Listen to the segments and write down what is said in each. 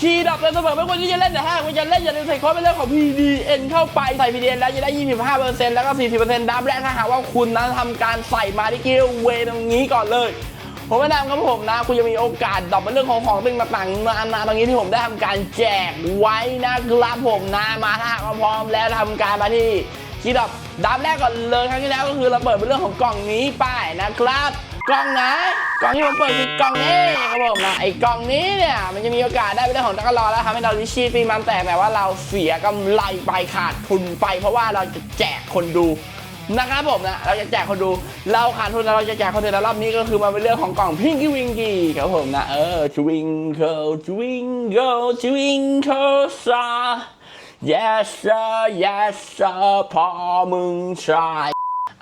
คีย์ดับเลยเสมอไม่ควรที่จะเล่นแต่ถ้าคุณจะเล่นอย่าลืมใส่โค้ดเป็นเรื่องของ PDN เข้าไปใส่ PDN แล้วจะได้ 25%แล้วก็ 40%ดับแรกถ้าหากว่าคุณนั้นทำการใส่มาที่กิลเวตรงนี้ก่อนเลยผมแนะนำครับผมนะ คุณจะมีโอกาสดรอปเป็นเรื่องของของตึงต่างๆนานาตรงนี้ที่ผมได้ทำการแจกไว้นะครับผมนะมาถ้าหากว่าพร้อมแล้วทำการมาที่คีย์ดับดับแรกก่อนเลยครั้งที่แล้วก็คือเราเปิดเป็นเรื่องของกล่องนี้ไปนะครับ กล่องไหนกล่องที่ผมเปิดคือกล่องนี้ครับผมนะไอ้กล่องนี้เนี่ยมันจะมีโอกาสได้เป็นเรื่องของตะกร้อแล้วทำให้เราลิชีฟรีมันแต่แต่ว่าเราเสียกำไรไปขาดทุนไป เพราะว่าเราจะแจกคนดูนะครับผมนะเราจะแจกคนดูเราขาดทุนแล้วเราจะแจกคนดูแล้วรอบนี้ก็คือมาเป็นเรื่องของกล่องพิงกี้วิงกี้ครับผมนะเออทวิงเกิลทวิงเกิลทวิงเกิลซา yes sir yes sir พอมึงชาย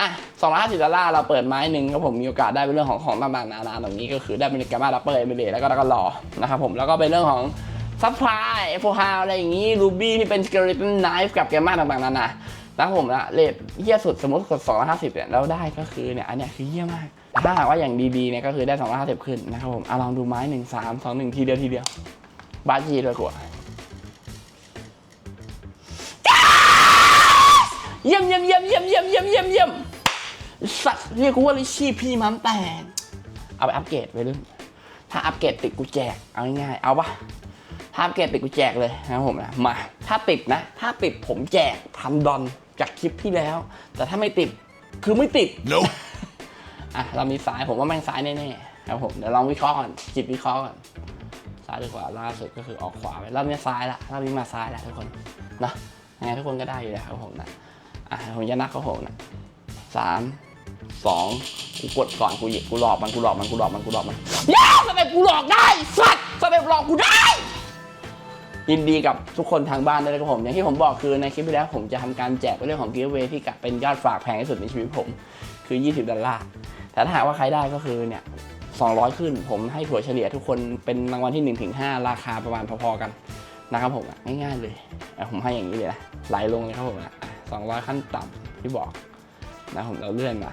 ะ250ดอลลาร์เราเปิดไม้หนึ่งก็ผมมีโอกาสได้เป็นเรื่องของของต่างๆนานาแบบนี้ก็คือได้เป็นกามาดับเบิลเอเมเรแล้วก็แล้วก็รอนะครับผมแล้วก็เป็นเรื่องของซัพพลายโฟฮาวอะไรอย่างนี้รูบี้ที่เป็นสเกลเลตันไนฟ์กับแกมมาต่างๆนานานะผมละเลทเยี่ยสุดสมมติกด250เนี่ยแล้วได้ก็คือเนี่ยอันเนี้ยคือเยี่ยมากถ้าหากว่าอย่างดีๆเนี่ยก็คือได้250ขึ้นนะครับผมเอาลองดูไม้หนึ่งสามสองหนึ่งทีเดียวทีเดียวบาจีเลยกว่าเยี่ยมเยี่ยมเยี่ยมเยี่ยมเยี่ยมเยี่ยมเยี่ยม สัตว์เรียกกูว่าลิชี่พี่มัมแต่เอาไปอัปเกรดไปเลยถ้าอัปเกรดติดกูแจก เอาง่ายๆเอาปะถ้าอัปเกรดติดกูแจกเลยนะครับผมนะมา ถ้าติดนะ ถ้าติดผมแจกพันดอนจากคลิปที่แล้ว แต่ถ้าไม่ติดคือไม่ติด Nope. อะเรามีซ้ายผมว่าแม่งซ้ายแน่ๆครับผมเดี๋ยวลองวิเคราะห์ก่อนจิตวิเคราะห์ก่อนซ้ายหรือขวาล่าสุดก็คือออกขวาไปรอบนี้ซ้ายละรอบนี้มาซ้ายละทุกคนนะยังไงทุกคนก็ได้อยู่แล้วครับผมนะอะผมจะนับครับผมนะ สามสองกูกดก่อนกูหยิบกูหลอกมันกูหลอกมันกูหลอกมันกูหลอกมันย้าสเต็ปกูหลอกได้สัตว์สเต็ปหลอกกูได้ยินดีกับทุกคนทางบ้านด้วยนะครับผม อย่างที่ผมบอกคือในคลิปที่แล้วผมจะทำการแจกเรื่องของ giveaway ที่กะเป็นยอดฝากแพงที่สุดในชีวิตผม คือ 20 ดอลลาร์ แต่ถ้าหากว่าใครได้ก็คือเนี่ย 200 ขึ้น ผมให้ถั่วเฉลี่ยทุกคนเป็นรางวัลที่1ถึง5ราคาประมาณพอๆกันนะครับผมอะง่ายๆเลยอะผมให้อย่างนี้เลยนะไหลลงเลยครับผมอะอะ200ขั้นต่ำที่บอก นะผมเราเลื่อนมา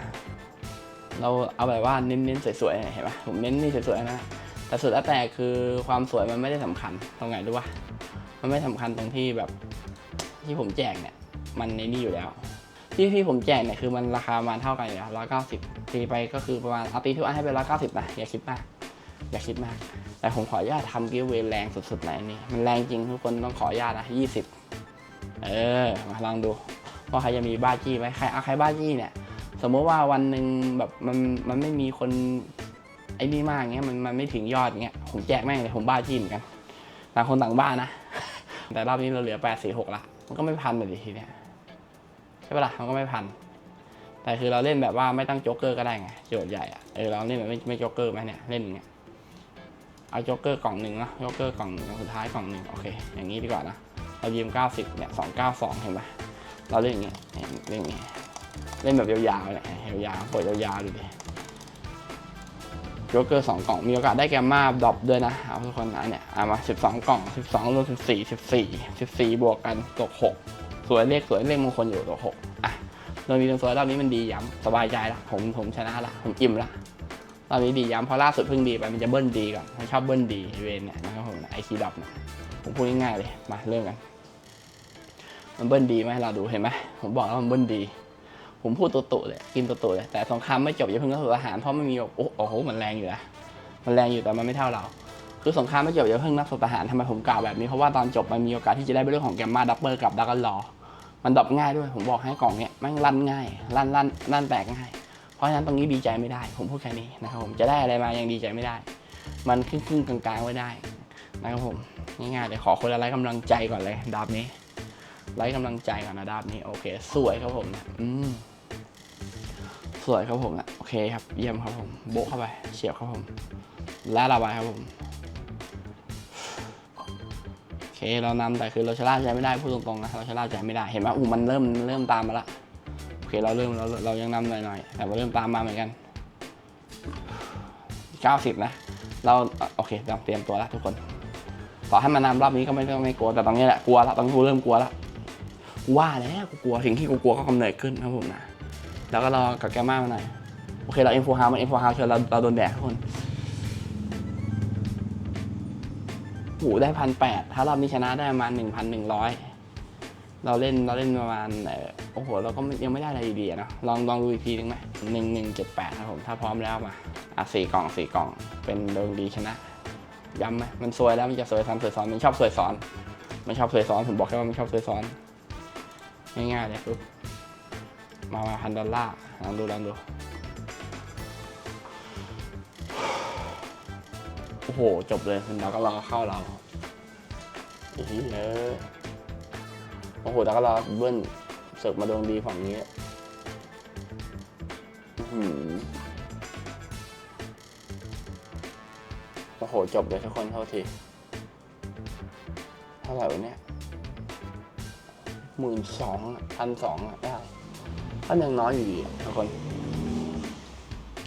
เราเอาแบบว่าเน้นๆสวยๆเห็นไหมผมเน้นนี่สวยๆนะแต่สุดแล้วแต่คือความสวยมันไม่ได้สำคัญตรงไหนรู้ปะมันไม่สำคัญตรงที่แบบที่ผมแจกเนี่ย มันในนี่อยู่แล้ว ที่ที่ผมแจกเนี่ยคือมันราคามาเท่ากันอยู่แล้วร้อยเก้าสิบตีไปก็คือประมาณเอาตีทุกอันให้เป็นร้อยเก้าสิบนะอย่าคิดมากอย่าคิดมาก แต่ผมขออนุญาตทำกิฟต์เวย์แรงสุดๆไหนนี่มันแรงจริงทุกคนต้องขออนุญาตนะยี่สิบเออ มาลองดู ว่าใครจะมีบ้าจี้ไหมใครเอาใครบ้าจี้เนี่ย สมมติว่าวันหนึ่งแบบมันมันไม่มีคนไอ้นี่มากเงี้ยมันมันไม่ถึงยอดเงี้ยผมแจกแม่งเลยผมบ้าจี้เหมือนกันต่างคนต่างบ้านะ แต่รอบนี้เราเหลือแปดสี่หกละมันก็ไม่พันเลยดิทีเนี้ยใช่ปะล่ะมันก็ไม่พันแต่คือเราเล่นแบบว่าไม่ต้องโจ๊กเกอร์ก็ได้ไงโจทย์ใหญ่อะเออเราเล่นแบบไม่ไม่โจ๊กเกอร์ไหมเนี่ยเล่นอย่างเงี้ยเอาโจ๊กเกอร์กล่องหนึ่งนะโจ๊กเกอร์กล่องหนึ่งสุดท้ายกล่องหนึ่งโอเค อย่างนี้ดีกว่านะเรายืมเก้าสิบเนี่ยสองเก้าสองเห็นปะ เราเล่นอย่างเงี้ยเล่นอย่างเงี้ยเล่นแบบยาวๆเลยยาวๆเปิดยาวๆดูดิโจ๊กเกอร์สองกล่องมีโอกาสได้แกมมาดรอปด้วยนะเอาทุกคนนะเนี่ยเอามาสิบสองกล่องสิบสองรวมสิบสี่สิบสี่สิบสี่บวกกันตกหกสวยเลขสวยเลขมงคลอยู่ตกหกอะเรื่องนี้เรื่องสวยรอบนี้มันดีย้ำสบายใจละผมผมชนะละผมอิ่มละรอบนี้ดีย้ำเพราะล่าสุดเพิ่งดีไปมันจะเบิ้ลดีก่อนมันชอบเบิ้ลดีเวนเนี่ยนะครับผมไอคีดับเนี่ยผมพูดง่ายๆเลยมาเริ่มกัน มันเบิ้ลดีไหมเราดูเห็นไหมผมบอกแล้วมันเบิ้ลดี ผมพูดตัวตุเลยกินตัวตุเลยแต่สงครามไม่จบอย่าเพิ่งเข้าสู่ทหารเพราะมันมีแบบโอ้โอ้โหมันแรงอยู่นะมันแรงอยู่แต่มันไม่เท่าเรา คือสงครามไม่จบอย่าเพิ่งนักสู่ทหารทำไมผมกล่าวแบบนี้เพราะว่าตอนจบมันมีโอกาสที่จะได้เรื่องของแกมมาดับเบิลกับดักกันลอมันดับง่ายด้วยผมบอกให้กล่องเนี้ยแม่งลั่นง่ายลั่นลั่นลั่นแตกง่ายเพราะฉะนั้นตรงนี้ดีใจไม่ได้ ผมพูดแค่นี้นะครับผมจะได้อะไรมายังดีใจไม่ได้ มันครึ่งครึ่งๆกลางๆไว้ได้นะครับผมง่ายๆเลยขอคนละไลค์กำลังใจก่อนเลยดาบนี้ ไลค์กำลังใจก่อนนะดาบนี้โอเค สวยครับผมนะอืมสวยครับผมนะโอเคครับเยี่ยมครับผมโบเข้าไปเฉียบครับผม และระบายครับผมโอเคเรานำแต่คือเราชะล่าใจไม่ได้พูดตรงๆนะเราชะล่าใจไม่ได้เห็นไหมอู้มันเริ่มเริ่มตามมาละโอเคเราเริ่มเราเรายังนำหน่อยๆแต่ว่าเริ่มตามมาเหมือนกัน 90 นะ เราโอเคเตรียมตัวแล้วทุกคนต่อให้มานำรอบนี้ก็ไม่ไม่ไม่กลัวแต่ตอนนี้แหละกลัวละตอนนี้กูเริ่มกลัวละ กูว่าแล้วกูกลัวสิ่งที่กูกลัวก็กำเนิดขึ้นครับผมนะ แล้วก็รอกับแกมามาหน่อย โอเคเราเอ็นโฟฮามันเอ็นโฟฮาเชิญเราเราโดนแดดทุกคนโหูได้พันแปดถ้ารอบนี้ชนะได้ประมาณหนึ่งพันหนึ่งร้อยเราเล่นเราเล่นประมาณโอ้โห เราก็ยังไม่ได้อะไรดีๆนะลองลองดูอีกทีนึงไหมหนึ่งหนึ่งเจ็ดแปดครับผมถ้าพร้อมแล้วมาอะสี่กล่องสี่กล่องเป็นดวงดีชนะย้ำไหมมันซวยแล้วมันจะซวยซ้ำซวยซ้อนมันชอบซวยซ้อน มันชอบซวยซ้อนผมบอกแค่ว่ามันชอบซวยซ้อน ง่ายๆเลยปุ๊บมาพันดอลลาร์ลองดูลองดูโอ้โห จบเลยเราก็รอเข้าเราอีกทีเออโอ้โหแต่ก็รอเบิ้ลเสิร์ฟมาดวงดีฝั่งนี้โอ้โห จบเลยทุกคนเท่าทีเท่าไหร่วะเนี่ย หมื่นสองพันสองอะได้ก็ยังน้อยอยู่ดีทุกคน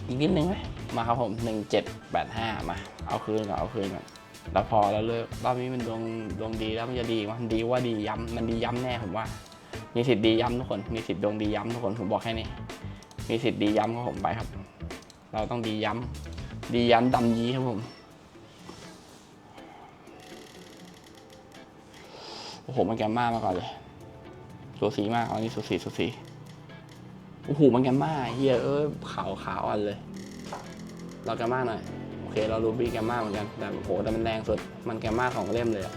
อีกนิดนึงไหมมาครับผมหนึ่งเจ็ดแปดห้ามา เอาคืนก่อนเอาคืนก่อนแล้วพอแล้วเลิกรอบนี้มันดวงดวงดีแล้วมันจะดีมันดีว่าดีย้ำมันดีย้ำแน่ผมว่า มีสิทธิ์ดีย้ำทุกคน มีสิทธิ์ดวงดีย้ำทุกคนผมบอกแค่นี้ มีสิทธิ์ดีย้ำครับผมไปครับ เราต้องดีย้ำดีย้ำดำยีครับผมโอ้โหมันแกมมามาก่อนเลย สูสีมากอันนี้สูสีสูสีโอ้โหมันแกมมาเฮียเอ้ยขาวขาวอันเลย เราแกมมาหน่อย โอเค เรารูบี้แกมมาเหมือนกัน แต่โอ้โหแต่มันแรงสุด มันแกมมาของเล่มเลยอะ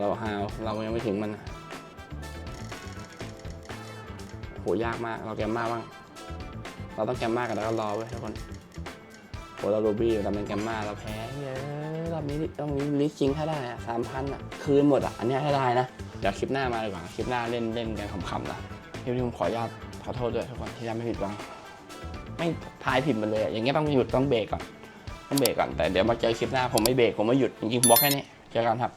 เราหาวเรายังไม่ถึงมันโหยากมาก เราแกมมาบ้าง เราต้องแกมมากันแล้วก็รอไว้ทุกคนโอ้เรารูบี้แต่มันแกมมาเราแพ้เฮ้ยรอบนี้ต้องมีลิสต์จริงถ้าได้อะสามพันอะคืนหมดอะอันเนี้ยถ้าได้นะ เดี๋ยวคลิปหน้ามาดีกว่าคลิปหน้าเล่นเล่นกันขำๆนะคลิปนี้ผมขออนุญาตขอโทษด้วยทุกคนที่ทำให้ผิดหวังไม่ทายผิดหมาเลยอะอย่างเงี้ยต้องหยุดต้องเบรกก่อนต้องเบรกก่อนแต่เดี๋ยวมาเจอคลิปหน้าผมไม่เบรกผมไม่หยุดจริงๆผมบอกแค่นี้เจอกันครับ